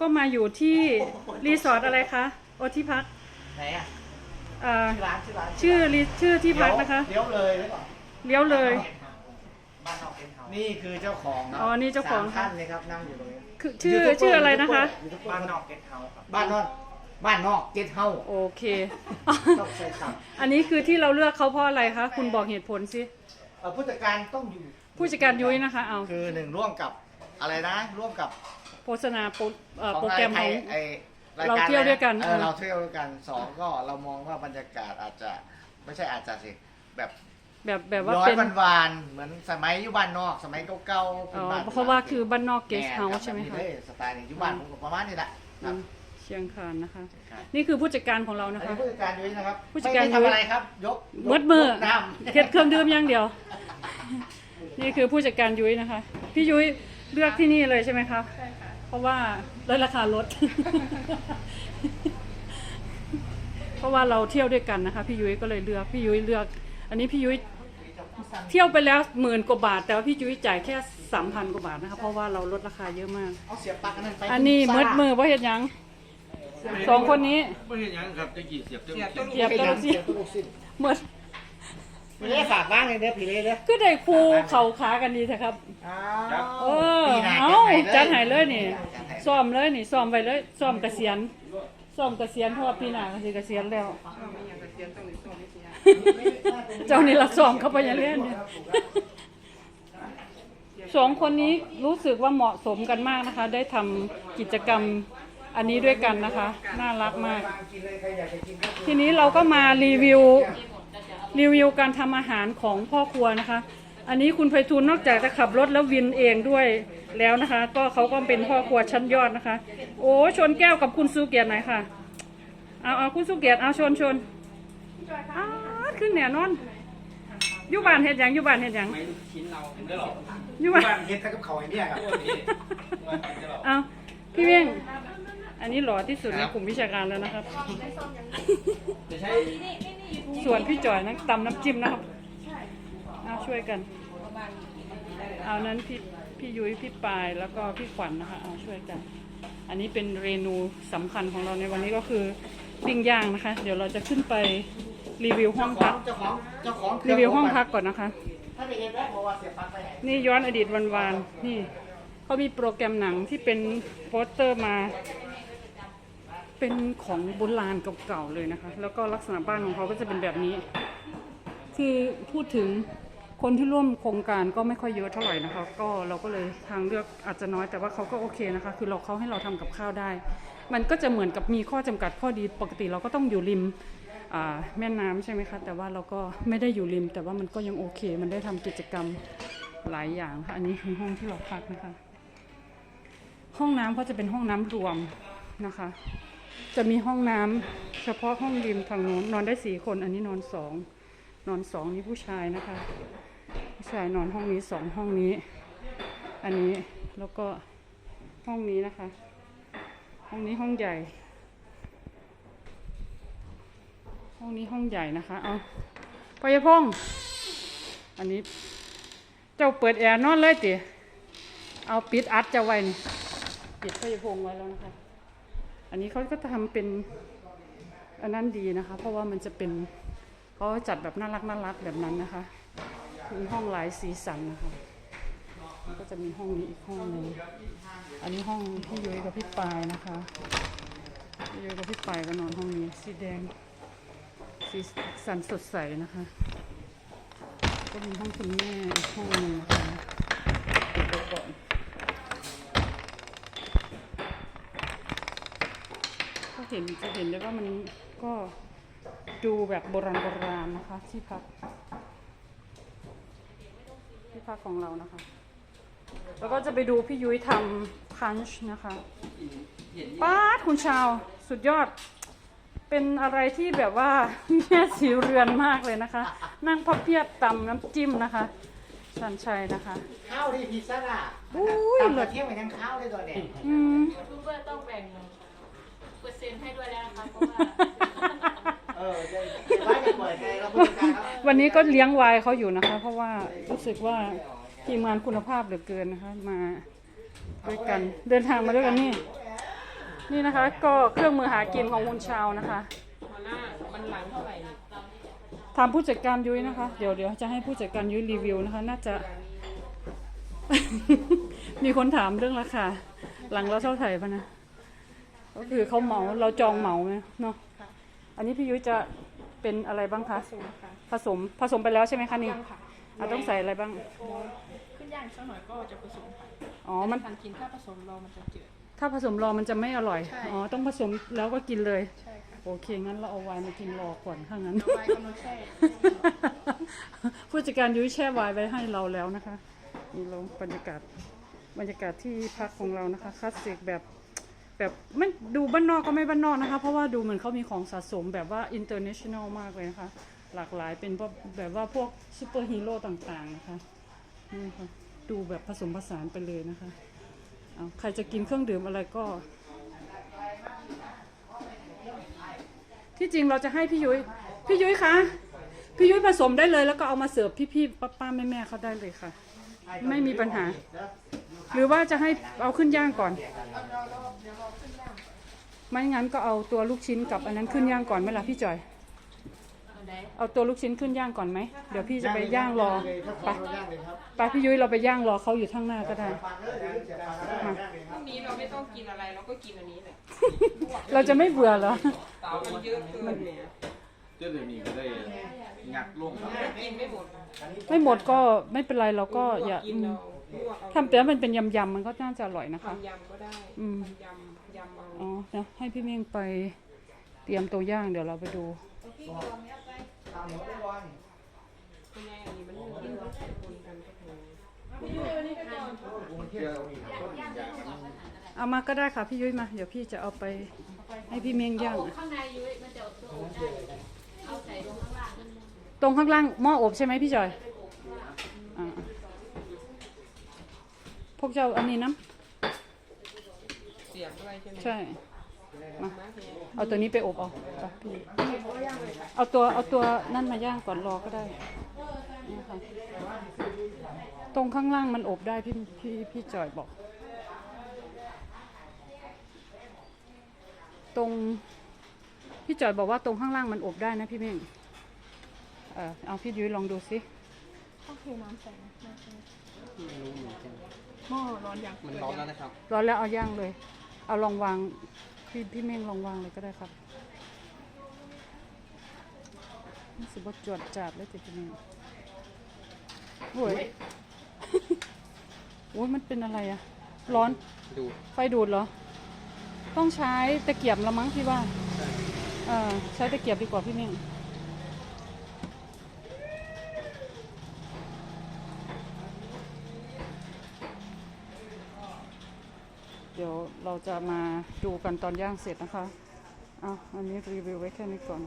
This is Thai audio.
ก็มาอยู่ที่รีสอร์ทอะไรคะโอที่พักไหนอะเอ่อชื่อร้านชื่อร้านชื่อรีชื่อที่พักนะคะ เลี้ยวเลยหรือเปล่าเลี้ยวเลย บ้านนอกเป็นเฮานี่คือเจ้าของครับอ๋อนี่เจ้าของ สมท่านเลยครับนั่งอยู่ตรงนี้คือชื่อชื่ออะไรนะคะบ้านนอกเกสเฮาครับบ้านนอกบ้านนอกเกสเฮาโอเค ต้องใส่คอันนี้คือที่เราเลือกเขาเพราะอะไรคะ คุณบอกเหตุผลสิำเอ่อผู้จัดการต้องอยู่ผู้จัดการยุ้ยนะคะเอา คือหนึ่งร่วมกับอะไรนะร่วมกับโฆษณาโปรเอ่อของโปรแกรมไทขยองไอ้รายเราการเที่ยวด้วยกันเออเออ เราเที่ยวด้วยกันสองก็เรามองว่าบรรยากาศอาจจะไม่ใช่อาจจะสิแบบแบบแบบว่าย้อเป็นนหวานๆเหมือนสมัยอยู่บ้านนอก สมัยเก่าๆอ๋อบ้นเพราะว่าคือบ้านนอกเกสเฮาแม่ส์ใช่ไหมรับคะแบบนี้เลยสไตล์นี้อยู่บ้านผมก็ประมาณนี้แหละคอืรับมเชียงคานนะคะ ครับนี่คือผู้จัดการของเราอันนะนี้คะผู้จัดการยุ้ยนะครับผู้จัดการไม่ยุ้ยทำอะไรครับ ยกมืดมือยกน้ำเฮ็ดเครื่องดื่มอย่างเดียว นี่คือผู้จัดการยุ้ยนะคะ พี่ยุ้ยเลือกที่นี่เลยใช่ไหมคะ ใช่ค่ะ เพราะว่าลดราคาลดเพราะว่าเราเที่ยวด้วยกันนะคะ พี่ยุ้ยก็เลยเลือกพี่ยุ้ยเลือก อันนี้พี่ยุ้ยเที่ยวไปแล้วหมื่นกว่าบาท แต่ว่าพี่ยุ้ยจ่ายแค่สามพันกว่าบาทนะคะเพราะว่าเราลดราคาเยอะมาก เอาเสียบปลั๊กอันนั้นไปอันนี้มืดมือว่าเห็นยังสองคนนี้ไม่เห็นหยังครับตะกี้เสียบเต็มเสียบที่ต้นเสียบเสียบต้นลูกสิ้นเมื่อ พี่เล่ฝากบ้างเลยเด้อพี่เล่เด้อคือได้ครูเข่าขากันดีเถอะครับ อ้าเออปีหน้าเอาจัดใหายเลยนี่จัดให้ซ้อมเลยนี่ซ้อมไปเลยซ้อมเกษียณซ้อมเกษียณเพราะว่าปีหน้าก็สิเกษียณแล้ว เจ้านี่ละซ้อมเข้าไปอย่างเล่นเนี่ย สองคนนี้รู้สึกว่าเหมาะสมกันมากนะคะ ได้ทำกิจกรรมอันนี้ด้วยกันนะคะ น่ารักมาก ทีนี้เราก็มารีวิว รีวิวการทำอาหารของพ่อครัวนะคะ อันนี้คุณไพฑูรย์นอกจากจะขับรถแล้ววินเองด้วยแล้วนะคะ ก็เขาก็เป็นพ่อครัวชั้นยอดนะคะ โอ้ชนแก้วกับคุณสุเกียรติหน่อยค่ะเอาเอาคุณสุเกียรติเอาชนชนอ้าวขึ้นแน่นอนอยู่บ้านเฮ็ดหยังอยู่บ้านเฮ็ดหยังไม่ลูกชิ้นเราเห็นได้หรออยู่บ้านบ้านเฮ็ดแต่กับเขาวไอ้เนี่ยครับเอาพี่เวียงอันนี้หล่อที่สุดในกลุ่มวิชาการแล้วนะครับจะใช้ ส่วนพี่จอยนั้นตำน้ำจิ้มนะครับเอาช่วยกัน เอานั้นพี่พี่ยุ้ยพี่ปายแล้วก็พี่ขวัญนะคะเอาช่วยกัน อันนี้เป็นเรนูสำคัญของเราในวันนี้ก็คือปิ้งย่างนะคะ เดี๋ยวเราจะขึ้นไปรีวิวห้องพักเจ้าของเจ้าของรีวิวห้องพักก่อนนะคะถ้าไปเห็นแล้วบอกว่าเสียบปลั๊กไปไหนนี่ย้อนอดีตวันวานๆนี่เขามีโปรแกรมหนังที่เป็นโปสเตอร์มา เป็นของโบราณเก่าๆเลยนะคะ แล้วก็ลักษณะบ้านของเขาก็จะเป็นแบบนี้ คือพูดถึงคนที่ร่วมโครงการก็ไม่ค่อยเยอะเท่าไหร่นะคะ ก็เราก็เลยทางเลือกอาจจะน้อยแต่ว่าเขาก็โอเคนะคะ คือเราเขาให้เราทำกับข้าวได้ มันก็จะเหมือนกับมีข้อจำกัดข้อดีปกติเราก็ต้องอยู่ริมแม่น้ำใช่ไหมคะ แต่ว่าเราก็ไม่ได้อยู่ริม แต่ว่ามันก็ยังโอเค มันได้ทำกิจกรรมหลายอย่างค่ะ อันนี้คือห้องที่เราพักนะคะ ห้องน้ำเขาจะเป็นห้องน้ำรวมนะคะ จะมีห้องน้ำเฉพาะห้องริมทางโน้นนอนได้สี่คน อันนี้นอนสองนอนสองนี่ผู้ชายนะคะ ผู้ชายนอนห้องนี้สองห้องนี้ อันนี้แล้วก็ห้องนี้นะคะ ห้องนี้ห้องใหญ่ ห้องนี้ห้องใหญ่นะคะเอาพยพงอันนี้ เจ้าเปิดแอร์นอนเลยติเอาปิดอัดเจะไว้นี่ปิดพยพงไว้แล้วนะคะ อันนี้เขาก็ทำเป็นอันนั้นดีนะคะ เพราะว่ามันจะเป็นเขาจัดแบบน่ารักน่ารักแบบนั้นนะคะมีห้องหลายสีสันนะคะแล้วก็จะมีห้องนี้อีกห้องหนึ่งอันนี้ห้องพี่ยุ้ยกับพี่ปายนะคะพี่ยุ้ยกับพี่ปายก็นอนห้องนี้ สีแดง สีสันสดใสนะคะ ก็มีห้องคุณแม่อีกห้องหนึ่งนะคะปิดไว้ก่อน ก็เห็นจะเห็นได้ว่ามันก็ดูแบบโบราณโบราณนะคะ ที่พัก ที่พักของเรานะคะ แล้วก็จะไปดูพี่ยุ้ยทำพันช์นะคะป้าดคุณชาวสุดยอด เป็นอะไรที่แบบว่าแม่สีเรือนมากเลยนะคะ นั่งพับเพียบตำน้ำจิ้มนะคะชันชัยนะคะข้าวที่พิซซ่าอะอุ้ยตำเลิกระศเทียมไปทั้งข้าวเลยตัวเนี่ยอืมยูทูบเบอร์ต้องแบ่ง เปอร์เซ็นต์ให้ด้วยแล้วนะคะเพราะว่าเออจะจะว่าจะปล่อยใครเราผู้จัดการครับวันนี้ก็เลี้ยงวายเขาอยู่นะคะ เพราะว่ารู้สึกว่าทีมงานคุณภาพเหลือเกินนะคะ มาด้วยกันเดินทางมาด้วยกันนี่ นี่นะคะ ก็เครื่องมือหากินของคุณชาวนะคะ หัวหน้ามันหลังเท่าไหร่นี่ถามผู้จัดการยุ้ยนะคะ เดี๋ยวเดี๋ยวจะให้ผู้จัดการยุ้ยรีวิวนะคะ น่าจะ มีคนถามเรื่องราคาหลังเราเท่าไหร่ปะนะ ก็คือเขาเหมาเราจองเหมาไหมเนาะอันนี้พี่ยุ้ยจะเป็นอะไรบ้างคะสูงค่ะผสมผสมไปแล้วใช่ไหมคะนี่ยังค่ะอะต้องใส่อะไรบ้างเดี๋ยวขึ้นย่างสักหน่อยก็จะผสมค่ะอ๋อมัน ทานกินถ้าผสมรอมันจะจืด ถ้าผสมรอมันจะไม่อร่อย ใช่ อ๋อ ต้องผสมแล้วก็กินเลย ใช่ค่ะโอเค งั้นเราเอาไวน์มากินรอก่อนถ้างั้น เอาไว้กำลังแช่ ผู้จัดการยุ้ยแช่ไวน์ไว้ให้เราแล้วนะคะ นี่เราบรรยากาศบรรยากาศที่พักของเรานะคะคลาสสิกแบบ แบบไม่ดูบ้านนอกก็ไม่บ้านนอกนะคะ เพราะว่าดูเหมือนเขามีของสะสมแบบว่า international มากเลยนะคะ หลากหลายเป็นแบบว่าพวกซูเปอร์ฮีโร่ต่างๆนะคะนี่ค่ะดูแบบผสมผสานไปเลยนะคะเอาใครจะกินเครื่องดื่มอะไรก็ ที่จริงเราจะให้พี่ยุ้ยพี่ยุ้ยคะพี่ยุ้ยผสมได้เลยแล้วก็เอามาเสิร์ฟพี่ๆป้าๆแม่ๆเขาได้เลยค่ะ ไม่มีปัญหา หรือว่าจะให้เอาขึ้นย่างก่อน ไม่งั้นก็เอาตัวลูกชิ้นกับอันนั้นขึ้นย่างก่อนไหมล่ะพี่จอย เอาตัวลูกชิ้นขึ้นย่างก่อนไหม เดี๋ยวพี่จะไปย่างรอเลยถ้าไปคนเราย่างเลยครับไปพี่ยุ้ยเราไปย่างรอเขาอยู่ข้างหน้าก็ได้ฟังเลยเดี๋ยวจะฟังเลยย่างเลยคพรับรุ่งนี้เราไม่ต้องกินอะไรเราก็กินอันนี้แหละเราจะไม่เบื่อเหรอ เตามันเยอะเกินเนี่ยเจ้าเดี๋ยวนี้ก็ได้งัดลงครับกินไม่หมดไม่หมดก็ไม่เป็นไรเราก็อย่ากินเรา ลวกเอาทำแต่ว่ามันเป็นยำๆมันก็น่าจะอร่อยนะคะ ทำยำก็ได้อืม ทำยำยำเอาอ๋อเดี๋ยวให้พี่เม่งไปเตรียมตัวย่างเดี๋ยวเราไปดูทำหมดทุกวันไม่ไงอันนี้มันกินคนกันก็พอกรุงเทพเรามีต้นยางมันเอามาก็ได้ค่ะพี่ยุ้ยมา เดี๋ยวพี่จะเอาไปให้พี่เม่งย่างข้างในยุ้ยมันจะอบตัวอบได้ เอาใส่ลงข้างล่างตรงข้างล่างหม้ออบใช่ไหมพี่จอยอ่ พวกเจ้าอันนี้น้เสียบอะไรใช่ไหมำใช่ มามาเพียเอาตัวนี้ไปอบเอาไปพี่เอาตัวเอาตัวนั่นมาย่างก่อนรอก็ได้นี่ค่ะตรงข้างล่างมันอบได้พี่พี่พี่จอยบอก ตรง พี่จอยบอกว่าตรงข้างล่างมันอบได้นะพี่เม่งเออเอาพี่ยุ้ยลองดูสิ ต้องเทน้ำใส่ไหมไม่ ใช่หม้อร้อนยังมันร้อนแล้วนะครับ ร้อนแล้วเอาย่างเลย เอาลองวางพี่พี่เม่งลองวางเลยก็ได้ครับนี่สิบจวดจัดเลยติพี่เม่งโอ้ยโอ้ยมันเป็นอะไรอะร้อน ดูไฟดูดเหรอ ต้องใช้ตะเกียบละมั้งพี่ว่าเออใช้ตะเกียบดีกว่าพี่เม่งเดี๋ยว เราจะมาดูกันตอนย่างเสร็จนะคะ เอาอันนี้รีวิวไว้แค่นี้ก่อน